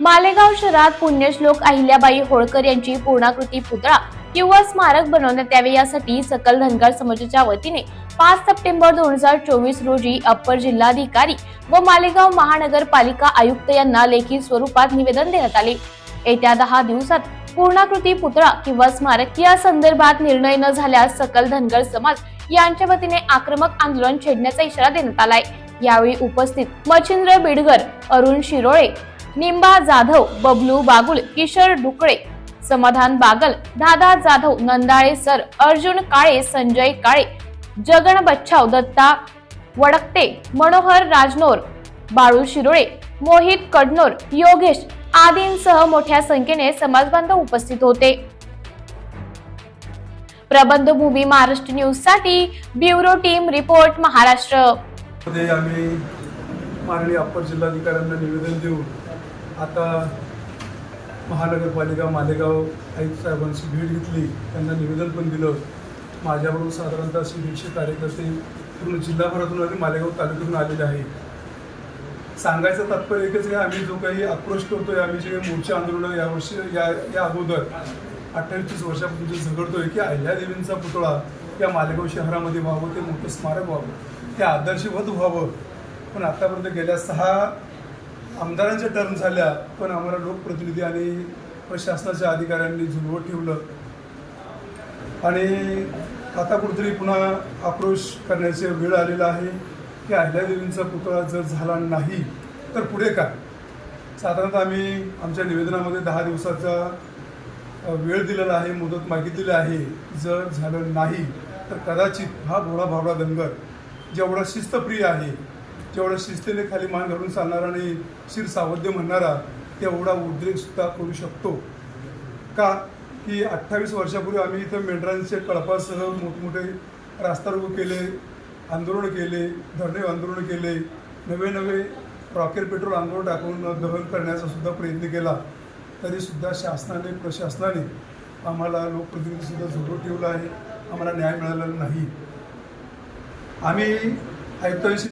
मालेगाव शहरात पुण्यश्लोक अहिल्याबाई होळकर यांची पूर्णाकृती पुतळा किंवा स्मारक बनवण्यात यावे यासाठी सकल धनगर समाजाच्या वतीने पाच सप्टेंबर दोन हजार चोवीस रोजी अप्पर जिल्हाधिकारी व मालेगाव महानगरपालिका आयुक्त यांना लेखी स्वरूपात निवेदन देण्यात आले. येत्या दहा दिवसात पूर्णाकृती पुतळा किंवा स्मारक या संदर्भात निर्णय न झाल्यास सकल धनगर समाज यांच्या वतीने आक्रमक आंदोलन छेडण्याचा इशारा देण्यात आलाय. यावेळी उपस्थित मच्छिंद्र बिडगर अरुण शिरोळे निंबा जाधव बबलू बागुल किशोर डुकळे समाधान बागल दादा जाधव नंदाळे सर अर्जुन काळे संजय काळे जगन बच्छाव दत्ता वडकते मनोहर राजनोर बाळू शिरोळे मोहित कडनोर योगेश आदींसह मोठ्या संख्येने समाजबांधव उपस्थित होते. प्रबंधभूमी महाराष्ट्र न्यूजसाठी ब्युरो टीम रिपोर्ट महाराष्ट्र. माननीय अप्पर जिल्हाधिकाऱ्यांना निवेदन देऊन आता महानगरपालिका मालेगाव आयुक्त साहेबांची भेट घेतली. त्यांना निवेदन पण दिलं. माझ्याबरोबर साधारणतः असे दीडशे कार्यकर्ते पूर्ण जिल्हाभरातून आणि मालेगाव तालुक्यातून आलेले आहे सांगायचं तात्पर्य एकच आहे आम्ही जो काही आक्रोश करतोय आम्ही जे काही मोर्चे आंदोलनं यावर्षी या या अगोदर अठ्ठावीस तीस वर्षापासून जे झगडतोय की अहिल्यादेवींचा पुतळा या मालेगाव शहरामध्ये व्हावं ते मोठं स्मारक व्हावं ते आदर्शवत व्हावं पण आतापर्यंत गेल्या सहा आमदारांच्या टर्म झाल्या पण आम्हाला लोकप्रतिनिधी आणि प्रशासनाच्या अधिकाऱ्यांनी झुलवत ठेवलं. आणि आता कुठेतरी पुन्हा आक्रोश करण्याची वेळ आलेला आहे. की अहिल्यादेवींचा पुतळा जर झाला नाही तर पुढे काय? साधारणतः आम्ही आमच्या निवेदनामध्ये दहा दिवसाचा वेळ दिलेला आहे मुदत मागितलेली आहे. जर झालं नाही तर कदाचित हा भोळा भावडा दंगर जेवढा शिस्तप्रिय आहे जेवढा शिस्तीने खाली मान घालून चालणारा आणि शिर सावध्य म्हणणारा तेवढा उद्रेकसुद्धा करू शकतो. का की अठ्ठावीस वर्षापूर्वी आम्ही इथं मेंढरांचे कळपासह मोठमोठे रास्ता रोग केले आंदोलन केले धरणे आंदोलन केले नवे नवे रॉकेल पेट्रोल आंदोलन टाकून दहन करण्याचा सुद्धा प्रयत्न केला. तरीसुद्धा शासनाने प्रशासनाने आम्हाला लोकप्रतिनिधीसुद्धा झोडून ठेवलं आहे. आम्हाला न्याय मिळालेला नाही. आम्ही ऐकतो